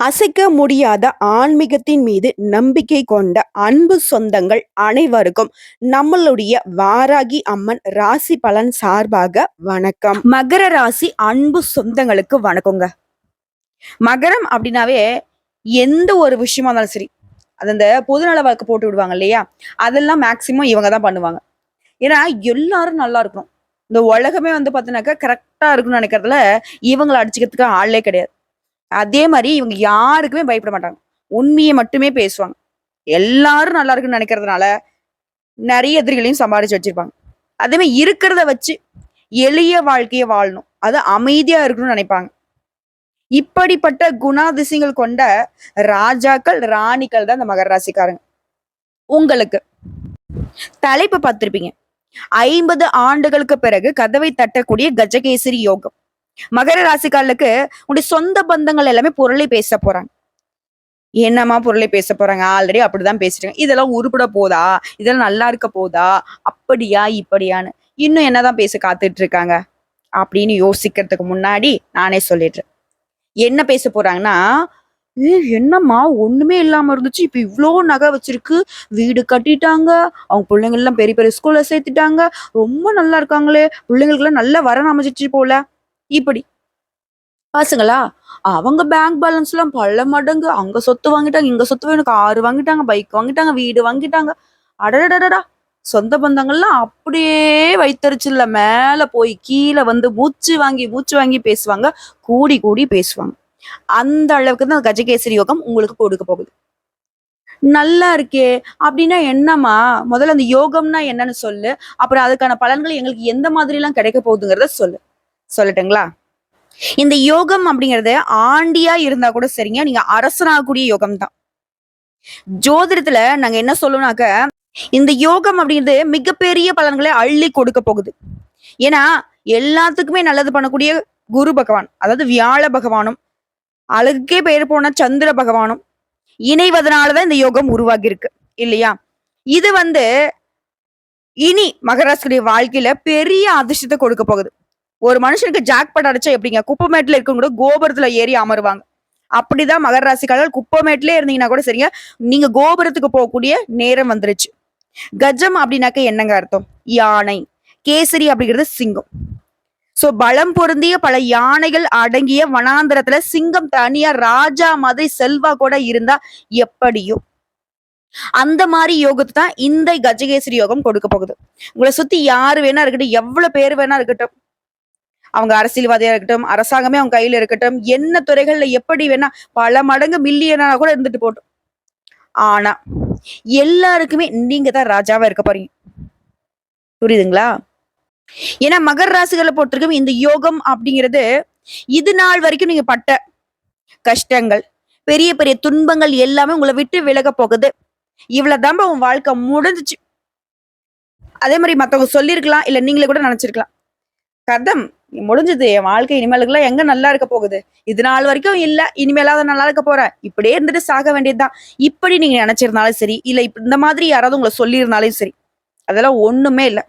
அசைக்க முடியாத ஆன்மீகத்தின் மீது நம்பிக்கை கொண்ட அன்பு சொந்தங்கள் அனைவருக்கும் நம்மளுடைய வாராகி அம்மன் ராசி பலன் சார்பாக வணக்கம். மகர ராசி அன்பு சொந்தங்களுக்கு வணக்கங்க. மகரம் அப்படின்னாவே எந்த ஒரு விஷயமா இருந்தாலும் சரி அது அந்த பொதுநல வழக்கு போட்டு விடுவாங்க இல்லையா? அதெல்லாம் மேக்சிமம் இவங்க தான் பண்ணுவாங்க. ஏன்னா எல்லாரும் நல்லா இருக்கணும். இந்த உலகமே வந்து பார்த்தீங்கன்னாக்கா கரெக்டாக இருக்கும்னு நினைக்கிறதுல இவங்களை அடிச்சுக்கிறதுக்கு ஆளே கிடையாது. அதே மாதிரி இவங்க யாருக்குமே பயப்பட மாட்டாங்க. உண்மையை மட்டுமே பேசுவாங்க. எல்லாரும் நல்லா இருக்குன்னு நினைக்கிறதுனால நிறைய எதிரிகளையும் சம்பாதிச்சு வச்சிருப்பாங்க. அதே மாதிரி இருக்கிறத வச்சு எளிய வாழ்க்கையை வாழணும். அது அமைதியா இருக்கணும்னு நினைப்பாங்க. இப்படிப்பட்ட குணாதிசயங்கள் கொண்ட ராஜாக்கள் ராணிகள் தான் இந்த மகர ராசிக்காரங்க. உங்களுக்கு தலைப்பு பார்த்திருப்பீங்க. ஐம்பது ஆண்டுகளுக்கு பிறகு கதவை தட்டக்கூடிய கஜகேசரி யோகம். மகர ராசிக்காரர்களுக்கு உடைய சொந்த பந்தங்கள் எல்லாமே பொருளை பேச போறாங்க. என்னம்மா பொருளை பேச போறாங்க? ஆல்ரெடி அப்படிதான் பேசிட்டாங்க இதெல்லாம் உருப்பிட போதா? இதெல்லாம் நல்லா இருக்க போதா? அப்படியா இப்படியான்னு. இன்னும் என்னதான் பேச காத்துட்டு இருக்காங்க? அப்படின்னு யோசிக்கிறதுக்கு முன்னாடி நானே சொல்லிடுறேன். என்ன பேச போறாங்கன்னா ஏ என்னம்மா? ஒண்ணுமே இல்லாம இருந்துச்சு. இப்ப இவ்வளோ நகை வச்சிருக்கு. வீடு கட்டிட்டாங்க. அவங்க பிள்ளைங்க எல்லாம் பெரிய பெரிய ஸ்கூல்ல சேர்த்துட்டாங்க. ரொம்ப நல்லா இருக்காங்களே. பிள்ளைங்களுக்கு எல்லாம் நல்லா வரன் அமைச்சிச்சு போல. இப்படி. பாசுங்களா அவங்க பேங்க் பேலன்ஸ் எல்லாம் பல மடங்கு அங்க சொத்து வாங்கிட்டாங்க இங்க சொத்து எனக்கு ஆறு வாங்கிட்டாங்க பைக் வாங்கிட்டாங்க வீடு வாங்கிட்டாங்க. அடடடடா சொந்த பந்தங்கள்லாம் அப்படியே வைத்தறிச்சில்ல மேல போய் கீழே வந்து மூச்சு வாங்கி மூச்சு வாங்கி பேசுவாங்க கூடி கூடி பேசுவாங்க. அந்த அளவுக்கு தான் கஜகேசரி யோகம் உங்களுக்கு கொடுக்க போகுது. நல்லா இருக்கே அப்படின்னா என்னம்மா? முதல்ல அந்த யோகம்னா என்னன்னு சொல்லு அப்புறம் அதுக்கான பலன்கள் எங்களுக்கு எந்த மாதிரி எல்லாம் கிடைக்க போகுதுங்கிறத சொல்லு. சொல்லட்டுங்களா? இந்த யோகம் அப்படிங்கறது ஆண்டியா இருந்தா கூட சரிங்க நீங்க அரசனாகக்கூடிய யோகம் தான் ஜோதிடத்துல நாங்க என்ன சொல்லுவோம்னாக்க இந்த யோகம் அப்படிங்கிறது மிகப்பெரிய பலன்களை அள்ளி கொடுக்க போகுது. ஏன்னா எல்லாத்துக்குமே நல்லது பண்ணக்கூடிய குரு பகவான் அதாவது வியாழ பகவானும் அழகுக்கே பெயர் போன சந்திர பகவானும் இணைவதனாலதான் இந்த யோகம் உருவாகி இருக்கு இல்லையா? இது வந்து இனி மகராசுடைய வாழ்க்கையில பெரிய அதிர்ஷ்டத்தை கொடுக்க போகுது. ஒரு மனுஷனுக்கு ஜாக்பாட் அடிச்சா எப்படிங்க? குப்பமேட்டுல இருக்கவங்க கூட கோபுரத்துல ஏறி அமருவாங்க. அப்படிதான் மகர ராசிக்காரர்கள் குப்பமேட்டிலே இருந்தீங்கன்னா கூட சரிங்க. நீங்க கோபுரத்துக்கு போகக்கூடிய நேரம் வந்துருச்சு. கஜம் அப்படின்னாக்க என்னங்க அர்த்தம்? யானை. கேசரி அப்படிங்கிறது சிங்கம். சோ பலம் பொருந்திய பல யானைகள் அடங்கிய வனாந்திரத்துல சிங்கம் தனியா ராஜா மாதிரி செல்வா கூட இருந்தா எப்படியோ அந்த மாதிரி யோகத்தை தான் இந்த கஜகேசரி யோகம் கொடுக்க போகுது. உங்களை சுத்தி யாரு வேணா இருக்கட்டும் எவ்வளவு பேர் வேணா இருக்கட்டும். அவங்க அரசியல்வாதியா இருக்கட்டும் அரசாங்கமே அவங்க கையில இருக்கட்டும் என்ன துறைகள்ல எப்படி வேணா பல மடங்கு மில்லியனா கூட இருந்துட்டு போட்டோம். ஆனா எல்லாருக்குமே நீங்க தான் ராஜாவா இருக்க போறீங்க. புரியுதுங்களா? ஏன்னா மகர ராசிகளை பொறுத்திருக்கும் இந்த யோகம் அப்படிங்கிறது இது நாள் வரைக்கும் நீங்க பட்ட கஷ்டங்கள் பெரிய பெரிய துன்பங்கள் எல்லாமே உங்களை விட்டு விலக போகுது. இவ்வளவுதான் உன் வாழ்க்கை முடிஞ்சிச்சு. அதே மாதிரி மத்தவங்க சொல்லியிருக்கலாம் இல்ல நீங்களே கூட நினைச்சிருக்கலாம். கதம் முடிஞ்சது. என் வாழ்க்கை இனிமேலுக்குலாம் எங்க நல்லா இருக்க போகுது? இது நாள் வரைக்கும் இல்ல. இனிமேலாவது நல்லா இருக்க போறேன். இப்படியே இருந்துட்டு சாக வேண்டியதுதான். இப்படி நீங்க நினைச்சிருந்தாலும் சரி இல்ல இந்த மாதிரி யாராவது உங்களை சொல்லியிருந்தாலும் சரி அதெல்லாம் ஒண்ணுமே இல்லை.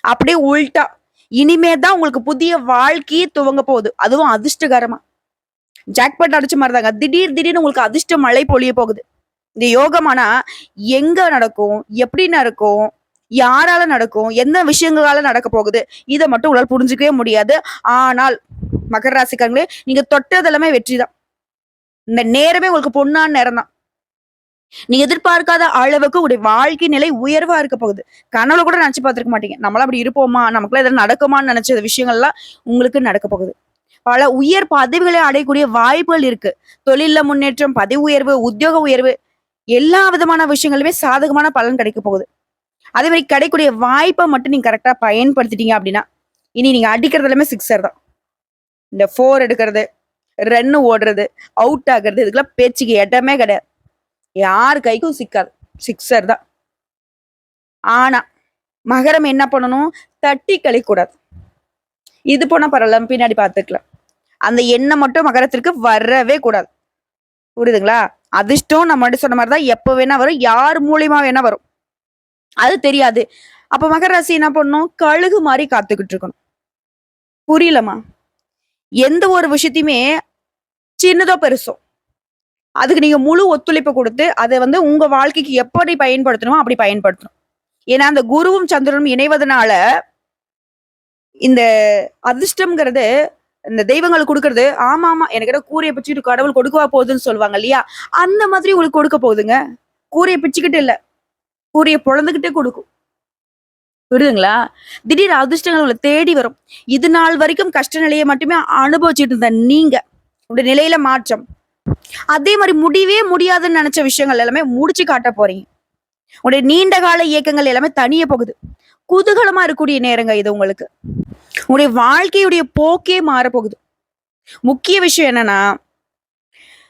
அப்படியே உள்டா. இனிமே தான் உங்களுக்கு புதிய வாழ்க்கையே துவங்க போகுது. அதுவும் அதிர்ஷ்டகரமா. ஜாக்பாட் அடிச்ச மாதிரி தாங்க திடீர் திடீர்னு உங்களுக்கு அதிர்ஷ்ட மழை பொழிய போகுது. இந்த யோகமானா எங்க நடக்கும்? எப்படி நடக்கும்? யாரால நடக்கும் எந்த விஷயங்களால நடக்க போகுது இதை மட்டும் உங்களால் புரிஞ்சுக்கவே முடியாது. ஆனால் மகர ராசிக்காரங்களே நீங்க தொட்டதெல்லாமே வெற்றி தான் இந்த நேரமே உங்களுக்கு பொண்ணான நேரம் தான் நீங்க எதிர்பார்க்காத அளவுக்கு உடைய வாழ்க்கை நிலை உயர்வா இருக்க போகுது. கனவுல கூட நினைச்சு பார்த்திருக்க மாட்டீங்க. நம்மளாம் அப்படி இருப்போமா? நமக்குலாம் எதாவது நடக்குமான்னு நினைச்ச விஷயங்கள்லாம் உங்களுக்கு நடக்க போகுது. பல உயர் பதவிகளை அடையக்கூடிய வாய்ப்புகள் இருக்கு. தொழில முன்னேற்றம் பதவி உயர்வு உத்தியோக உயர்வு எல்லா விதமான விஷயங்களுமே சாதகமான பலன் கிடைக்க போகுது. அதே மாதிரி கிடைக்கூடிய வாய்ப்பை மட்டும் நீங்க கரெக்டாக பயன்படுத்திட்டீங்க அப்படின்னா இனி நீங்க அடிக்கிறது எல்லாமே சிக்ஸர் தான். இந்த ஃபோர் எடுக்கிறது ரன்னு ஓடுறது அவுட் ஆகிறது இதுக்கெல்லாம் பேச்சுக்கு இடமே கிடையாது. யார் கைக்கும் சிக்காது சிக்ஸர் தான். ஆனா மகரம் என்ன பண்ணணும்? தட்டி கழிக்கூடாது இது போனா பரவாயில்ல பின்னாடி பார்த்துக்கலாம். அந்த எண்ணம் மட்டும் மகரத்திற்கு வரவே கூடாது. புரியுதுங்களா? அதிர்ஷ்டம் நம்ம மட்டும் சொன்ன மாதிரி தான் எப்போ வேணா வரும் யார் மூலியமா வேணா வரும். அது தெரியாது. அப்ப மகர ராசி என்ன பண்ணணும் கழுகு மாதிரி காத்துக்கிட்டு இருக்கணும். புரியலமா எந்த ஒரு விஷயத்தையுமே சின்னதோ பெருசோ அதுக்கு நீங்க முழு ஒத்துழைப்பு கொடுத்து அதை வந்து உங்க வாழ்க்கைக்கு எப்படி பயன்படுத்தணுமோ அப்படி பயன்படுத்தணும். ஏன்னா அந்த குருவும் சந்திரனும் இணைவதனால இந்த அதிர்ஷ்டம்ங்கிறது இந்த தெய்வங்கள் கொடுக்கறது ஆமா ஆமா எனக்கு கூரையை பிச்சுட்டு கடவுள் கொடுக்கவா போகுதுன்னு சொல்லுவாங்க இல்லையா? அந்த மாதிரி உங்களுக்கு கொடுக்க போகுதுங்க. கூரையை பிச்சுக்கிட்டு இல்லை. கூறிய பொழந்துகிட்டே கொடுக்கும். புரியுதுங்களா? திடீர் அதிர்ஷ்டங்கள் உங்களை தேடி வரும். இது நாள் வரைக்கும் கஷ்ட நிலையை மட்டுமே அனுபவிச்சுட்டு இருந்த நீங்க உங்களுடைய நிலையில மாற்றம். அதே மாதிரி முடியவே முடியாதுன்னு நினைச்ச விஷயங்கள் எல்லாமே முடிச்சு காட்ட போறீங்க. உங்களுடைய நீண்ட கால இயக்கங்கள் எல்லாமே தனிய போகுது. குதூகலமா இருக்கக்கூடிய நேரங்க இது உங்களுக்கு. உங்களுடைய வாழ்க்கையுடைய போக்கே மாறப்போகுது. முக்கிய விஷயம் என்னன்னா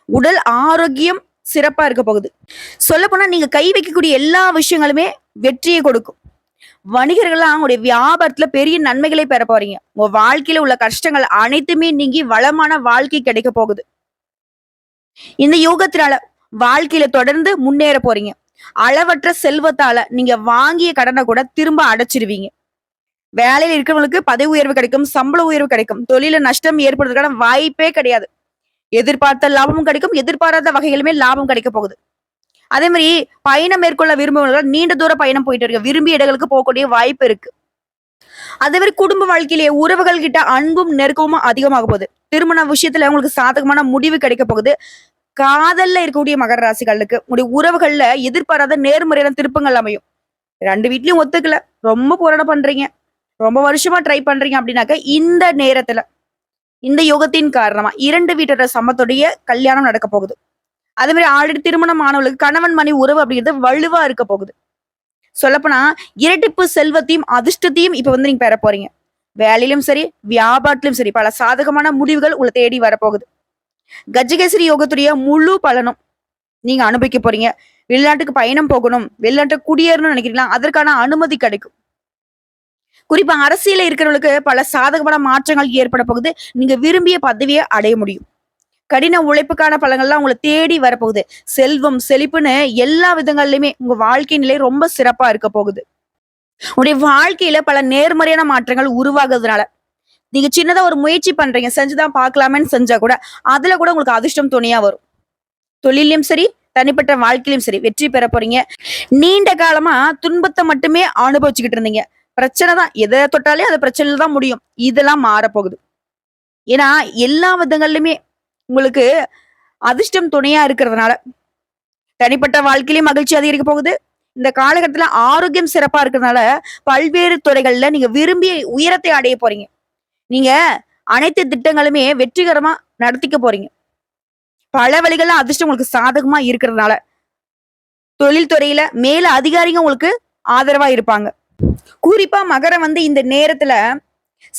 உடல் ஆரோக்கியம் சிறப்பா இருக்க போகுது. சொல்ல போனா நீங்க கை வைக்கக்கூடிய எல்லா விஷயங்களுமே வெற்றியை கொடுக்கும். வணிகர்கள்லாம் உங்களுடைய வியாபாரத்துல பெரிய நன்மைகளை பெற போறீங்க. உங்க வாழ்க்கையில உள்ள கஷ்டங்கள் அனைத்துமே நீங்கி வளமான வாழ்க்கை கிடைக்க போகுது. இந்த யோகத்தினால வாழ்க்கையில தொடர்ந்து முன்னேற போறீங்க. அளவற்ற செல்வத்தால நீங்க வாங்கிய கடனை கூட திரும்ப அடைச்சிருவீங்க. வேலையில் இருக்கிறவங்களுக்கு பதவி உயர்வு கிடைக்கும் சம்பள உயர்வு கிடைக்கும். தொழில நஷ்டம் ஏற்படுறதுக்கான வாய்ப்பே கிடையாது. எதிர்பார்த்த லாபமும் கிடைக்கும் எதிர்பாராத வகைகளுமே லாபம் கிடைக்க போகுது. அதே மாதிரி பயணம் மேற்கொள்ள விரும்புவர்கள் நீண்ட தூர பயணம் போயிட்டு இருக்க விரும்பிய இடங்களுக்கு போகக்கூடிய வாய்ப்பு இருக்கு. அதே மாதிரி குடும்ப வாழ்க்கையிலேயே உறவுகள் கிட்ட அன்பும் நெருக்கமும் அதிகமாக போகுது. திருமண விஷயத்துல உங்களுக்கு சாதகமான முடிவு கிடைக்க போகுது. காதல்ல இருக்கக்கூடிய மகர ராசிகளுக்கு உடைய உறவுகள்ல எதிர்பாராத நேர்மறையான திருப்பங்கள் அமையும். ரெண்டு வீட்லயும் ஒத்துக்கல. ரொம்ப போராட பண்றீங்க. ரொம்ப வருஷமா ட்ரை பண்றீங்க அப்படின்னாக்க இந்த நேரத்துல இந்த யோகத்தின் காரணமா இரண்டு வீட்டோட சமத்துடைய கல்யாணம் நடக்க போகுது. அதே மாதிரி ஆல்ரெடி திருமணம் ஆனவளுக்கு கணவன் மணி உறவு அப்படிங்கிறது வலுவா இருக்க போகுது. சொல்லப்போனா இரட்டிப்பு செல்வத்தையும் அதிர்ஷ்டத்தையும் இப்ப வந்து நீங்க பெற போறீங்க. வேலையிலும் சரி வியாபாரத்திலும் சரி பல சாதகமான முடிவுகள் உங்களை தேடி வரப்போகுது. கஜகேசரி யோகத்துடைய முழு பலனும் நீங்க அனுபவிக்க போறீங்க. வெளிநாட்டுக்கு பயணம் போகணும் வெளிநாட்டுக்கு குடியேறணும்னு நினைக்கிறீங்களா? அதற்கான அனுமதி கிடைக்கும். குறிப்பா அரசியல இருக்கிறவங்களுக்கு பல சாதகமான மாற்றங்கள் ஏற்பட போகுது. நீங்க விரும்பிய பதவியை அடைய முடியும். கடின உழைப்புக்கான பலங்கள்லாம் உங்களை தேடி வரப்போகுது. செல்வம் செழிப்புன்னு எல்லா விதங்கள்லயுமே உங்க வாழ்க்கை நிலை ரொம்ப சிறப்பா இருக்க போகுது. உங்களுடைய வாழ்க்கையில பல நேர்மறையான மாற்றங்கள் உருவாகுறதுனால நீங்க சின்னதா ஒரு முயற்சி பண்றீங்க. செஞ்சுதான் பார்க்கலாமேன்னு செஞ்சா கூட அதுல கூட உங்களுக்கு அதிர்ஷ்டம் துணையா வரும். தொழிலையும் சரி தனிப்பட்ட வாழ்க்கையிலும் சரி வெற்றி பெற போறீங்க. நீண்ட காலமா துன்பத்தை மட்டுமே அனுபவிச்சுக்கிட்டு இருந்தீங்க. பிரச்சனை தான். எதை தொட்டாலே அது பிரச்சனையில தான் முடியும். இதெல்லாம் மாறப்போகுது. ஏன்னா எல்லா விதங்கள்லையுமே உங்களுக்கு அதிர்ஷ்டம் துணையா இருக்கிறதுனால தனிப்பட்ட வாழ்க்கையிலயும் மகிழ்ச்சி அதிகரிக்க போகுது. இந்த காலகட்டத்தில் ஆரோக்கியம் சிறப்பா இருக்கிறதுனால பல்வேறு துறைகள்ல நீங்க விரும்பிய உயரத்தை அடைய போறீங்க. நீங்க அனைத்து திட்டங்களுமே வெற்றிகரமா நடத்திக்க போறீங்க. பல வழிகள்ல அதிர்ஷ்டம் உங்களுக்கு சாதகமா இருக்கிறதுனால தொழில் துறையில மேல அதிகாரிங்க உங்களுக்கு ஆதரவா இருப்பாங்க. குறிப்பா மகரம் வந்து இந்த நேரத்துல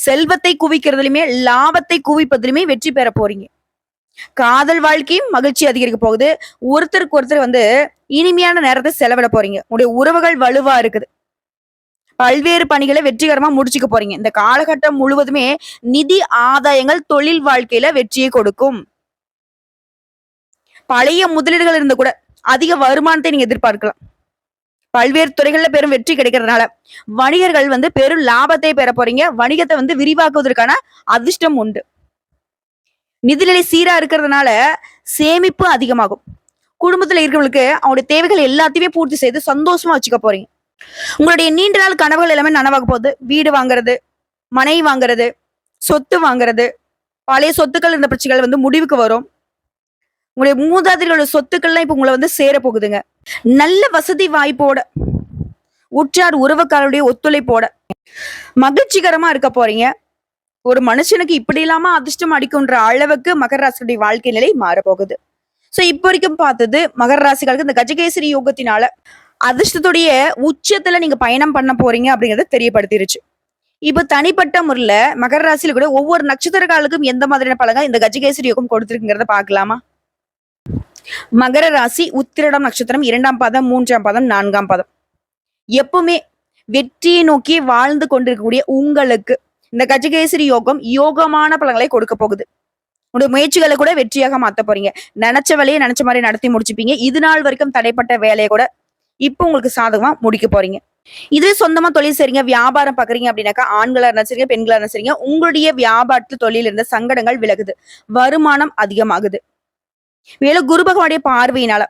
செல்வத்தை குவிக்கிறதுலயுமே லாபத்தை குவிப்பதிலுமே வெற்றி பெற போறீங்க. காதல் வாழ்க்கையும் மகிழ்ச்சி அதிகரிக்க போகுது. ஒருத்தருக்கு ஒருத்தர் வந்து இனிமையான நேரத்தை செலவிட போறீங்க. உங்களுடைய உறவுகள் வலுவா இருக்குது. பல்வேறு பணிகளை வெற்றிகரமா முடிச்சுக்க போறீங்க. இந்த காலகட்டம் முழுவதுமே நிதி ஆதாயங்கள் தொழில் வாழ்க்கையில வெற்றியை கொடுக்கும். பழைய முதலீடுகள் இருந்து கூட அதிக வருமானத்தை நீங்க எதிர்பார்க்கலாம். பல்வேறு துறைகள்ல பெரும் வெற்றி கிடைக்கிறதுனால. வணிகர்கள் வந்து பெரும் லாபத்தை பெற போறீங்க. வணிகத்தை வந்து விரிவாக்குவதற்கான அதிர்ஷ்டம் உண்டு. நிதிநிலை சீரா இருக்கிறதுனால சேமிப்பு அதிகமாகும். குடும்பத்துல இருக்கிறவங்களுக்கு அவங்களுடைய தேவைகள் எல்லாத்தையுமே பூர்த்தி செய்து சந்தோஷமா வச்சுக்க போறீங்க. உங்களுடைய நீண்ட நாள் கனவுகள் எல்லாமே நனவாக போகுது. வீடு வாங்குறது மனை வாங்குறது சொத்து வாங்குறது பழைய சொத்துக்கள் இருந்த பிரச்சனைகள் வந்து முடிவுக்கு வரும். உங்களுடைய மூதாதைகளோட சொத்துக்கள்லாம் இப்ப உங்களை வந்து சேர போகுதுங்க. நல்ல வசதி வாய்ப்போட உற்றார் உறவுக்காரருடைய ஒத்துழைப்போட மகிழ்ச்சிகரமா இருக்க போறீங்க. ஒரு மனுஷனுக்கு இப்படி இல்லாம அதிர்ஷ்டம் அடிக்கும்ன்ற அளவுக்கு மகர ராசியுடைய வாழ்க்கை நிலை மாறப்போகுது. சோ இப்போ வரைக்கும் பார்த்தது மகர ராசிகளுக்கு இந்த கஜகேசரி யோகத்தினால அதிர்ஷ்டத்துடைய உச்சத்துல நீங்க பயணம் பண்ண போறீங்க அப்படிங்கறத தெரியப்படுத்திருச்சு. இப்போ தனிப்பட்ட முறையில மகர ராசியில கூட ஒவ்வொரு நட்சத்திரக்காலுக்கும் எந்த மாதிரியான பலன்கள் இந்த கஜகேசரி யோகம் கொடுத்துருக்குங்கிறத பார்க்கலாமா? மகர ராசி உத்திரடம் நட்சத்திரம் இரண்டாம் பாதம் மூன்றாம் பாதம் நான்காம் பாதம். எப்பவுமே வெற்றியை நோக்கி வாழ்ந்து கொண்டிருக்கக்கூடிய உங்களுக்கு இந்த கஜகேசரி யோகம் யோகமான பலன்களை கொடுக்க போகுது. உங்களுடைய முயற்சிகளை கூட வெற்றியாக மாத்த போறீங்க. நினைச்ச வேலையை நினைச்ச மாதிரி நடத்தி முடிச்சுப்பீங்க. இது நாள் வரைக்கும் தடைப்பட்ட வேலையை கூட இப்போ உங்களுக்கு சாதகமா முடிக்க போறீங்க. இதுவே சொந்தமா தொழில் செய்றீங்க வியாபாரம் பாக்குறீங்க அப்படின்னாக்கா ஆண்களா இருந்தா சரிங்க பெண்களா இருந்தா சரிங்க உங்களுடைய வியாபாரத்துல தொழில் இருந்த சங்கடங்கள் விலகுது. வருமானம் அதிகமாகுது. மேலும் குரு பகவானுடைய பார்வையினால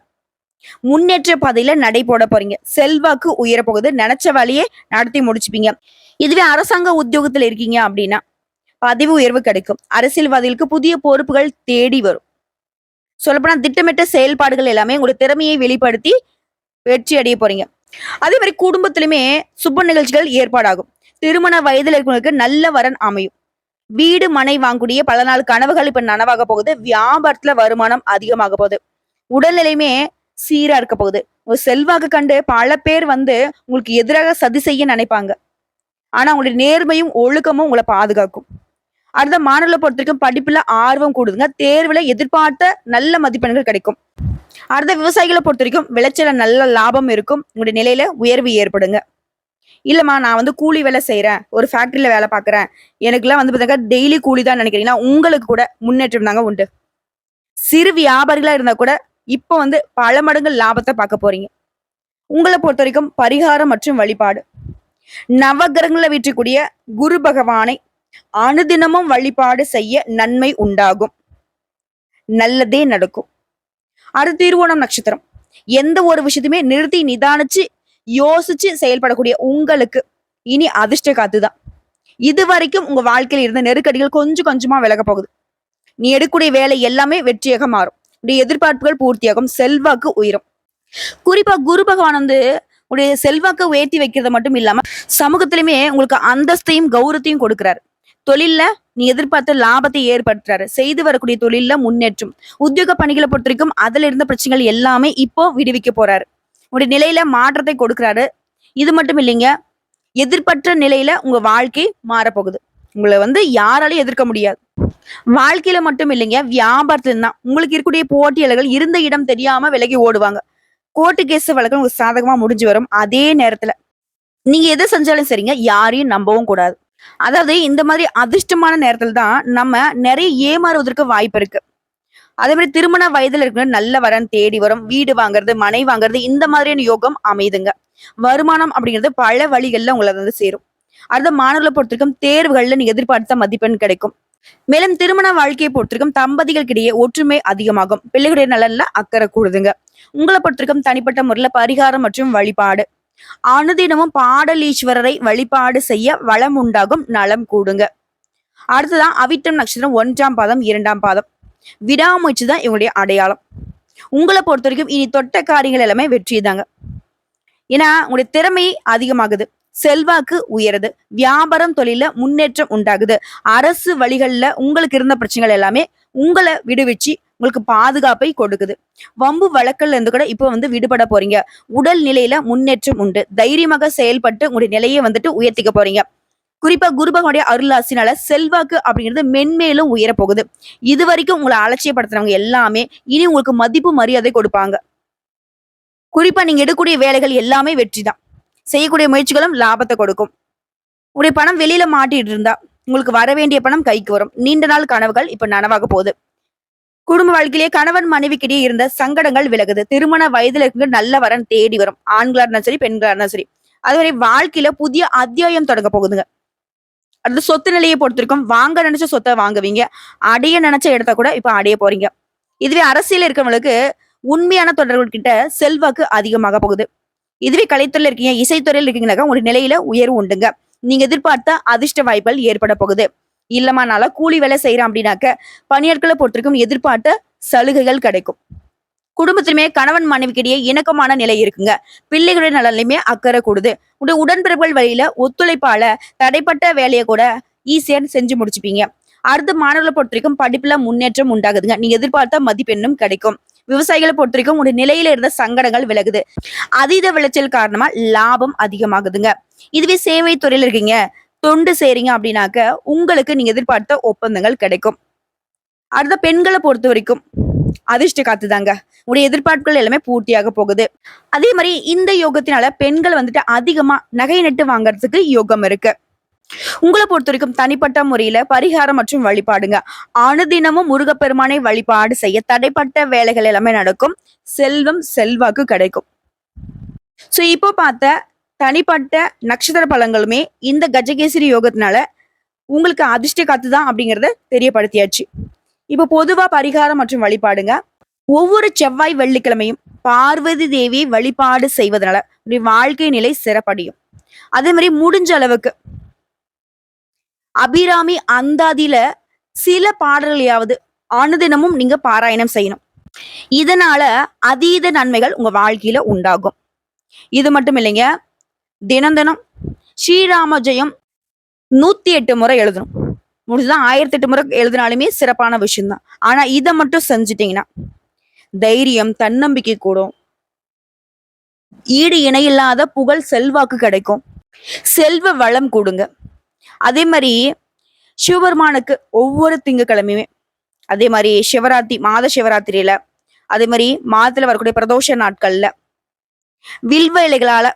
முன்னேற்ற பாதையில நடை போட போறீங்க. செல்வாக்கு உயர போகுது. நினைச்ச வேலையே நடத்தி முடிச்சுப்பீங்க. இதுவே அரசாங்க உத்தியோகத்துல இருக்கீங்க அப்படின்னா பதவி உயர்வு கிடைக்கும். அரசியல்வாதிகளுக்கு புதிய பொறுப்புகள் தேடி வரும். சொல்லப்போனா திட்டமிட்ட செயல்பாடுகள் எல்லாமே உங்களுடைய திறமையை வெளிப்படுத்தி வெற்றி அடைய போறீங்க. அதே மாதிரி குடும்பத்திலுமே சுப நிகழ்ச்சிகள் ஏற்பாடாகும். திருமண வயதில் இருக்கிறவங்களுக்கு நல்ல வரன் அமையும். வீடு மனை வாங்கக்கூடிய பல நாள் கனவுகள் இப்ப நனவாக போகுது. வியாபாரத்துல வருமானம் அதிகமாக போகுது. உடல்நிலையுமே சீரா இருக்க போகுது. ஒரு செல்வாக்கு கண்டு பல பேர் வந்து உங்களுக்கு எதிராக சதி செய்ய நினைப்பாங்க. ஆனா உங்களுடைய நேர்மையும் ஒழுக்கமும் உங்களை பாதுகாக்கும். அடுத்த மாணவர்களை பொறுத்த வரைக்கும் படிப்புல ஆர்வம் கூடுதுங்க. தேர்வுல எதிர்பார்த்த நல்ல மதிப்பெண்கள் கிடைக்கும். அடுத்த விவசாயிகளை பொறுத்த வரைக்கும் விளைச்சல நல்ல லாபம் இருக்கும். உங்களுடைய நிலையில உயர்வு ஏற்படுங்க. இல்லைம்மா நான் வந்து கூலி வேலை செய்கிறேன் ஒரு ஃபேக்ட்ரியில் வேலை பார்க்குறேன். எனக்குலாம் வந்து பார்த்தீங்கன்னா டெய்லி கூலி தான் நினைக்கிறீங்கன்னா உங்களுக்கு கூட முன்னேற்றம் தாங்க உண்டு. சிறு வியாபாரிகளாக இருந்தால் கூட இப்போ வந்து பல மடங்கு லாபத்தை பார்க்க போறீங்க. உங்களை பொறுத்த வரைக்கும் பரிகாரம் மற்றும் வழிபாடு. நவகிரகங்களை வீற்றக்கூடிய குரு பகவானை அனுதினமும் வழிபாடு செய்ய நன்மை உண்டாகும். நல்லதே நடக்கும். அடுத்து திருவோணம் நட்சத்திரம். எந்த ஒரு விஷயத்தையுமே நிறுத்தி நிதானிச்சு யோசிச்சு செயல்படக்கூடிய உங்களுக்கு இனி அதிர்ஷ்ட காத்துதான். இது வரைக்கும் உங்க வாழ்க்கையில இருந்த நெருக்கடிகள் கொஞ்சம் கொஞ்சமா விலக போகுது. நீ எடுக்கக்கூடிய வேலை எல்லாமே வெற்றியாக மாறும். உடைய எதிர்பார்ப்புகள் பூர்த்தியாகும். செல்வாக்கு உயரும். குறிப்பா குரு பகவான் வந்து உடைய செல்வாக்கு உயர்த்தி வைக்கிறது மட்டும் இல்லாம சமூகத்திலுமே உங்களுக்கு அந்தஸ்தையும் கௌரவத்தையும் கொடுக்கிறாரு. தொழில்ல நீ எதிர்பார்த்த லாபத்தை ஏற்படுத்துறாரு. செய்து வரக்கூடிய தொழில்ல முன்னேற்றம். உத்தியோக பணிகளை பொறுத்த வரைக்கும் அதுல இருந்த பிரச்சனைகள் எல்லாமே இப்போ விடுவிக்க போறாரு. உங்களுடைய நிலையில மாற்றத்தை கொடுக்குறாரு. இது மட்டும் இல்லைங்க எதிர்பற்ற நிலையில உங்க வாழ்க்கை மாறப்போகுது. உங்களை வந்து யாராலையும் எதிர்க்க முடியாது. வாழ்க்கையில மட்டும் இல்லைங்க வியாபாரத்துல தான் உங்களுக்கு இருக்கக்கூடிய போட்டியாளர்கள் இருந்த இடம் தெரியாம விலகி ஓடுவாங்க. கோர்ட்டு கேஸ் வழக்கு உங்களுக்கு சாதகமா முடிஞ்சு வரும் அதே நேரத்துல. நீங்க எதை செஞ்சாலும் சரிங்க யாரையும் நம்பவும் கூடாது. அதாவது இந்த மாதிரி அதிர்ஷ்டமான நேரத்துல தான் நம்ம நிறைய ஏமாறுவதற்கு வாய்ப்பு இருக்கு. அதே மாதிரி திருமண வயதுல இருக்கிற நல்ல வரன் தேடி வரும் வீடு வாங்குறது மனை வாங்குறது இந்த மாதிரியான யோகம் அமைதுங்க. வருமானம் அப்படிங்கிறது பல வழிகள்ல உங்களை வந்து சேரும். அடுத்த மாணவர்களை பொறுத்திருக்கும் தேர்வுகள்ல நீங்க எதிர்பார்த்த மதிப்பெண் கிடைக்கும். மேலும் திருமண வாழ்க்கையை பொறுத்திருக்கும் தம்பதிகளுக்கிடையே ஒற்றுமை அதிகமாகும். பிள்ளைகளுடைய நலன்ல அக்கறை கூடுதுங்க. உங்களை பொறுத்திருக்கும் தனிப்பட்ட முறையில பரிகாரம் மற்றும் வழிபாடு. அனுதினமும் பாடலீஸ்வரரை வழிபாடு செய்ய வளம் உண்டாகும் நலம் கூடுங்க. அடுத்ததான் அவிட்டம் நட்சத்திரம் ஒன்றாம் பாதம் இரண்டாம் பாதம். விடாமுயற்சி தான் இவங்களுடைய அடையாளம். உங்களை பொறுத்த வரைக்கும் இனி தொட்ட காரியங்கள் எல்லாமே வெற்றி தாங்க ஏன்னா உங்களுடைய திறமை அதிகமாகுது. செல்வாக்கு உயருது. வியாபாரம் தொழில முன்னேற்றம் உண்டாகுது. அரசு வழிகள்ல உங்களுக்கு இருந்த பிரச்சனைகள் எல்லாமே உங்களை விடுவிச்சு உங்களுக்கு பாதுகாப்பை கொடுக்குது. வம்பு வழக்கல்ல இருந்து கூட இப்போ வந்து விடுபட போறீங்க. உடல் நிலையில முன்னேற்றம் உண்டு. தைரியமாக செயல்பட்டு உங்களுடைய நிலையை வந்துட்டு உயர்த்திக்க போறீங்க. குறிப்பா குருபகனுடைய அருளாசினால செல்வாக்கு அப்படிங்கிறது மென்மேலும் உயரப்போகுது. போகுது இது வரைக்கும் உங்களை அலட்சியப்படுத்துறவங்க எல்லாமே இனி உங்களுக்கு மதிப்பு மரியாதை கொடுப்பாங்க. குறிப்பா நீங்க எடுக்கக்கூடிய வேலைகள் எல்லாமே வெற்றி தான். செய்யக்கூடிய முயற்சிகளும் லாபத்தை கொடுக்கும். உங்களுடைய பணம் வெளியில மாட்டிட்டு இருந்தா உங்களுக்கு வர வேண்டிய பணம் கைக்கு வரும். நீண்ட நாள் கனவுகள் இப்ப நனவாக போகுது. குடும்ப வாழ்க்கையிலேயே கணவன் மனைவிக்கிடையே இருந்த சங்கடங்கள் விலகுது. திருமண வயதுல இருக்க நல்ல வரன் தேடி வரும். ஆண்களா இருந்தாலும் சரி பெண்களா இருந்தாலும் சரி. அதுவரை வாழ்க்கையில புதிய அத்தியாயம் தொடங்க போகுதுங்க. அடுத்து சொத்து நிலையை பொறுத்திருக்கும். வாங்க நினைச்ச சொத்தை வாங்குவீங்க. அடைய நினைச்ச இடத்த கூட இப்ப அடைய போறீங்க. இதுவே அரசியல் இருக்கிறவங்களுக்கு உண்மையான தொடர்கள் கிட்ட செல்வாக்கு அதிகமாக போகுது. இதுவே கலைத்துறையில் இருக்கீங்க இசைத்துறையில் இருக்கீங்கனாக்கா ஒரு நிலையில உயர்வு உண்டுங்க. நீங்க எதிர்பார்த்த அதிர்ஷ்ட வாய்ப்புகள் ஏற்பட போகுது. இல்லம்மா நாளா கூலி வேலை செய்யறேன் அப்படின்னாக்க பணியாட்களை பொறுத்திருக்கும் எதிர்பார்த்த சலுகைகள் கிடைக்கும். குடும்பத்திலுமே கணவன் மனைவிக்கிடையே இணக்கமான நிலை இருக்குங்க. பிள்ளைகளுடைய நலன்லையுமே அக்கறை கூடுது. உடைய உடன்பிறப்புகள் வழியில ஒத்துழைப்பால தடைப்பட்ட வேலையை கூட ஈஸியா செஞ்சு முடிச்சுப்பீங்க. அடுத்த மாணவர்களை பொறுத்த வரைக்கும் படிப்புல முன்னேற்றம் உண்டாகுதுங்க. நீங்க எதிர்பார்த்த மதிப்பெண்ணும் கிடைக்கும். விவசாயிகளை பொறுத்த வரைக்கும் உடைய நிலையில இருந்த சங்கடங்கள் விலகுது. அதீத விளைச்சல் காரணமா லாபம் அதிகமாகுதுங்க. இதுவே சேவை துறையில இருக்கீங்க. தொண்டு செய்றீங்க அப்படின்னாக்க உங்களுக்கு நீங்க எதிர்பார்த்த ஒப்பந்தங்கள் கிடைக்கும். அடுத்த பெண்களை பொறுத்த வரைக்கும் அதிர்ஷ்ட காத்து தாங்க உடைய எதிர்பார்ப்புகள் எல்லாமே பூர்த்தியாக போகுது. அதே மாதிரி இந்த யோகத்தினால பெண்கள் வந்துட்டு அதிகமா நகை நட்டு வாங்குறதுக்கு யோகம் இருக்கு. உங்களை பொறுத்த வரைக்கும் தனிப்பட்ட முறையில பரிகாரம் மற்றும் வழிபாடுங்க. அனுதினமும் முருகப்பெருமானை வழிபாடு செய்ய தடைப்பட்ட வேலைகள் எல்லாமே நடக்கும். செல்வம் செல்வாக்கு கிடைக்கும். சோ இப்போ பார்த்த தனிப்பட்ட நட்சத்திர பலங்களுமே இந்த கஜகேசரி யோகத்தினால உங்களுக்கு அதிர்ஷ்ட காத்து தான் அப்படிங்கறத தெரியப்படுத்தியாச்சு. இப்போ பொதுவா பரிகாரம் மற்றும் வழிபாடுங்க. ஒவ்வொரு செவ்வாய் வெள்ளிக்கிழமையும் பார்வதி தேவியை வழிபாடு செய்வதனால உங்களுடைய வாழ்க்கை நிலை சிறப்படையும். அதே மாதிரி முடிஞ்ச அளவுக்கு அபிராமி அந்தாதியில சில பாடல்களையாவது அனுதினமும் நீங்க பாராயணம் செய்யணும். இதனால அதீத நன்மைகள் உங்க வாழ்க்கையில உண்டாகும். இது மட்டும் இல்லைங்க தினம் தினம் ஸ்ரீராம ஜெயம் நூத்தி எட்டு முறை எழுதணும். முடிஞ்சுதான் ஆயிரத்தி எட்டு முறை எழுதினாலுமே சிறப்பான விஷயம்தான். ஆனா இதை மட்டும் செஞ்சுட்டீங்கன்னா தைரியம் தன்னம்பிக்கை கூடும். ஈடு இணையில்லாத புகழ் செல்வாக்கு கிடைக்கும். செல்வ வளம் கொடுங்க. அதே மாதிரி சிவபெருமானுக்கு ஒவ்வொரு திங்கக்கிழமையுமே அதே மாதிரி சிவராத்திரி மாத சிவராத்திரியில அதே மாதிரி மாதத்துல வரக்கூடிய பிரதோஷ நாட்கள்ல வில்வ இலைகளால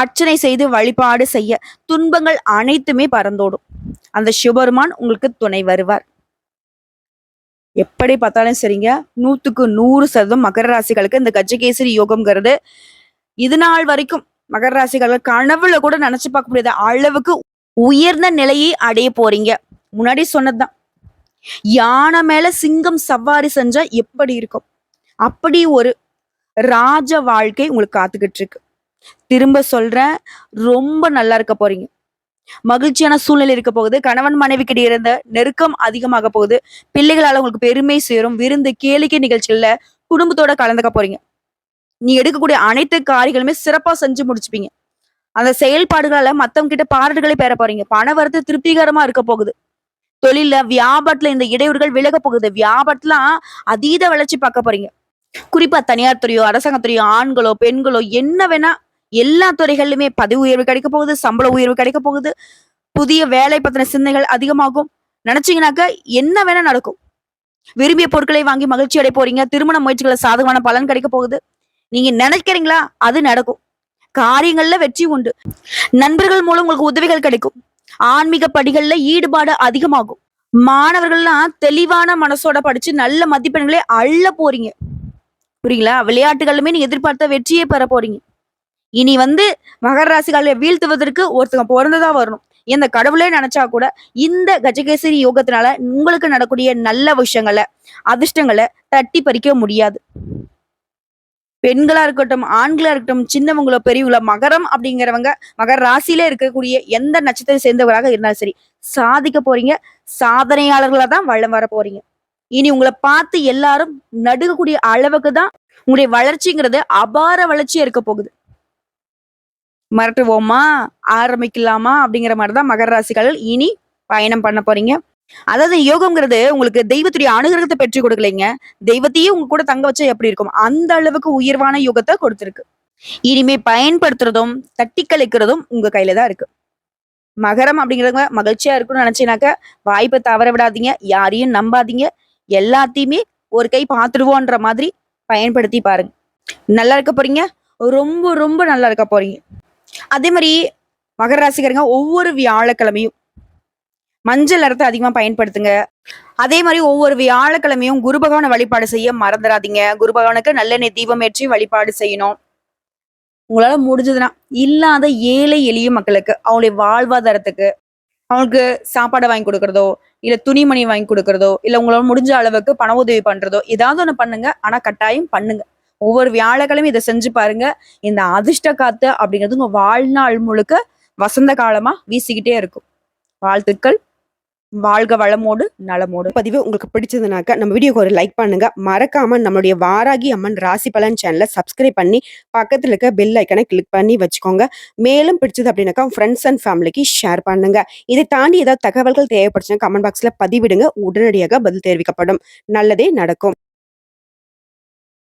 அர்ச்சனை செய்து வழிபாடு செய்ய துன்பங்கள் அனைத்துமே பறந்தோடும். அந்த சிவபெருமான் உங்களுக்கு துணை வருவார். எப்படி பார்த்தாலும் சரிங்க நூத்துக்கு நூறு சதவீதம் மகர ராசிகளுக்கு இந்த கஜகேசரி யோகம்ங்கிறது இது நாள் வரைக்கும் மகர ராசிகள் கனவுல கூட நினைச்சு பார்க்க முடியாத. அளவுக்கு உயர்ந்த நிலையை அடைய போறீங்க. முன்னாடி சொன்னதுதான். யானை மேல சிங்கம் சவாரி செஞ்சா எப்படி இருக்கும்? அப்படி ஒரு ராஜ வாழ்க்கை உங்களுக்கு காத்துக்கிட்டு இருக்கு. திரும்ப சொல்றேன் ரொம்ப நல்லா இருக்க போறீங்க. மகிழ்ச்சியான சூழ்நிலை இருக்க போகுது. கணவன் மனைவி இருந்த நெருக்கம் அதிகமாக போகுது. பிள்ளைகளால உங்களுக்கு பெருமை சேரும். விருந்து கேளிக்கை நிகழ்ச்சிகள்ல குடும்பத்தோட கலந்துக்க போறீங்க. நீ எடுக்கக்கூடிய அனைத்து காரியங்களுமே சிறப்பா செஞ்சு முடிச்சுப்பீங்க. அந்த செயல்பாடுகளால மத்தவங்க கிட்ட பாராட்டுகளை பெற போறீங்க. பண வரத்து திருப்திகரமா இருக்க போகுது. தொழில வியாபாரத்துல இந்த இடையூறுகள் விலக போகுது. வியாபாரத்துல அதீத வளர்ச்சி பார்க்க போறீங்க. குறிப்பா தனியார் துறையோ அரசாங்கத்துறையோ ஆண்களோ பெண்களோ என்ன வேணா எல்லா துறைகளிலுமே பதவி உயர்வு கிடைக்க போகுது சம்பள உயர்வு கிடைக்க போகுது. புதிய வேலை பத்தின சிந்தனைகள் அதிகமாகும். நினைச்சீங்கன்னாக்க என்ன வேணா நடக்கும். விரும்பிய பொருட்களை வாங்கி மகிழ்ச்சி அடைய போறீங்க. திருமண முயற்சிகளை சாதகமான பலன் கிடைக்க போகுது. நீங்க நினைக்கிறீங்களா? அது நடக்கும். காரியங்கள்ல வெற்றி உண்டு. நண்பர்கள் மூலம் உங்களுக்கு உதவிகள் கிடைக்கும். ஆன்மீக படிகள்ல ஈடுபாடு அதிகமாகும். மாணவர்கள்லாம் தெளிவான மனசோட படிச்சு நல்ல மதிப்பெண்களை அள்ள போறீங்க. புரியுங்களா? விளையாட்டுகளுமே நீங்க எதிர்பார்த்த வெற்றியை பெற போறீங்க. இனி வந்து மகர ராசிகளை வீழ்த்துவதற்கு ஒருத்தங்க பிறந்ததா வரணும். எந்த கடவுளே நினைச்சா கூட இந்த கஜகேசரி யோகத்தினால உங்களுக்கு நடக்கூடிய நல்ல விஷயங்களை அதிர்ஷ்டங்களை தட்டி பறிக்க முடியாது. பெண்களா இருக்கட்டும் ஆண்களா இருக்கட்டும் சின்னவங்களோ பெரியவங்களோ மகரம் அப்படிங்கிறவங்க மகர ராசியில இருக்கக்கூடிய எந்த நட்சத்திரம் சேர்ந்தவர்களாக இருந்தாலும் சரி சாதிக்க போறீங்க. சாதனையாளர்களா தான் வளம் வர போறீங்க. இனி உங்களை பார்த்து எல்லாரும் நடுக்கக்கூடிய அளவுக்கு தான் உங்களுடைய வளர்ச்சிங்கிறது அபார வளர்ச்சியா இருக்க போகுது. மிரட்டுவோமா ஆரம்பிக்கலாமா? அப்படிங்கிற மாதிரிதான் மகர ராசிகள் இனி பயணம் பண்ண போறீங்க. அதாவது யோகம்ங்கிறது உங்களுக்கு தெய்வத்துடைய அனுகிரகத்தை பெற்று கொடுக்கலைங்க. தெய்வத்தையும் உங்க கூட தங்க வச்சா எப்படி இருக்கும்? அந்த அளவுக்கு உயர்வான யோகத்தை கொடுத்துருக்கு. இனிமே பயன்படுத்துறதும் தட்டி கழிக்கிறதும் உங்க கையில தான் இருக்கு. மகரம் அப்படிங்கிறவங்க மகிழ்ச்சியா இருக்கும்னு நினைச்சீனாக்க வாய்ப்பை தவற விடாதீங்க. யாரையும் நம்பாதீங்க. எல்லாத்தையுமே ஒரு கை பார்த்துடுவோன்ற மாதிரி பயன்படுத்தி பாருங்க. நல்லா இருக்க போறீங்க. ரொம்ப ரொம்ப நல்லா இருக்க போறீங்க. அதே மாதிரி மகர ராசிக்காரங்க ஒவ்வொரு வியாழக்கிழமையும் மஞ்சள் நிறத்தை அதிகமா பயன்படுத்துங்க. அதே மாதிரி ஒவ்வொரு வியாழக்கிழமையும் குரு பகவானை வழிபாடு செய்ய மறந்துடாதீங்க. குரு பகவானுக்கு நல்லெண்ணெய் தீபம் ஏற்றி வழிபாடு செய்யணும். உங்களால முடிஞ்சதுன்னா இல்லாத ஏழை எளிய மக்களுக்கு அவங்களுடைய வாழ்வாதாரத்துக்கு அவங்களுக்கு சாப்பாடை வாங்கி கொடுக்கறதோ இல்ல துணிமணி வாங்கி கொடுக்கறதோ இல்ல உங்களால முடிஞ்ச அளவுக்கு பண உதவி பண்றதோ ஏதாவது ஒண்ணு பண்ணுங்க. ஆனா கட்டாயம் பண்ணுங்க. ஒவ்வொரு வியாழக்கிழமையும் இதை செஞ்சு பாருங்க. இந்த அதிர்ஷ்ட காத்து அப்படிங்கிறது உங்க வாழ்நாள் முழுக்க வசந்த காலமா வீசிக்கிட்டே இருக்கும். வாழ்த்துக்கள். வாழ்க வளமோடு நலமோடு. பதிவு உங்களுக்கு பிடிச்சதுனாக்கா நம்ம வீடியோக்கு ஒரு லைக் பண்ணுங்க. மறக்காம நம்மளுடைய வாராகி அம்மன் ராசி பலன் சேனலை சப்ஸ்கிரைப் பண்ணி பக்கத்தில் இருக்க பெல் ஐக்கனை கிளிக் பண்ணி வச்சுக்கோங்க. மேலும் பிடிச்சது அப்படின்னாக்கா ஃப்ரெண்ட்ஸ் அண்ட் ஃபேமிலிக்கு ஷேர் பண்ணுங்க. இதை தாண்டி ஏதாவது தகவல்கள் தேவைப்படுச்சுன்னா கமெண்ட் பாக்ஸ்ல பதிவிடுங்க. உடனடியாக பதில் தெரிவிக்கப்படும். நல்லதே நடக்கும்.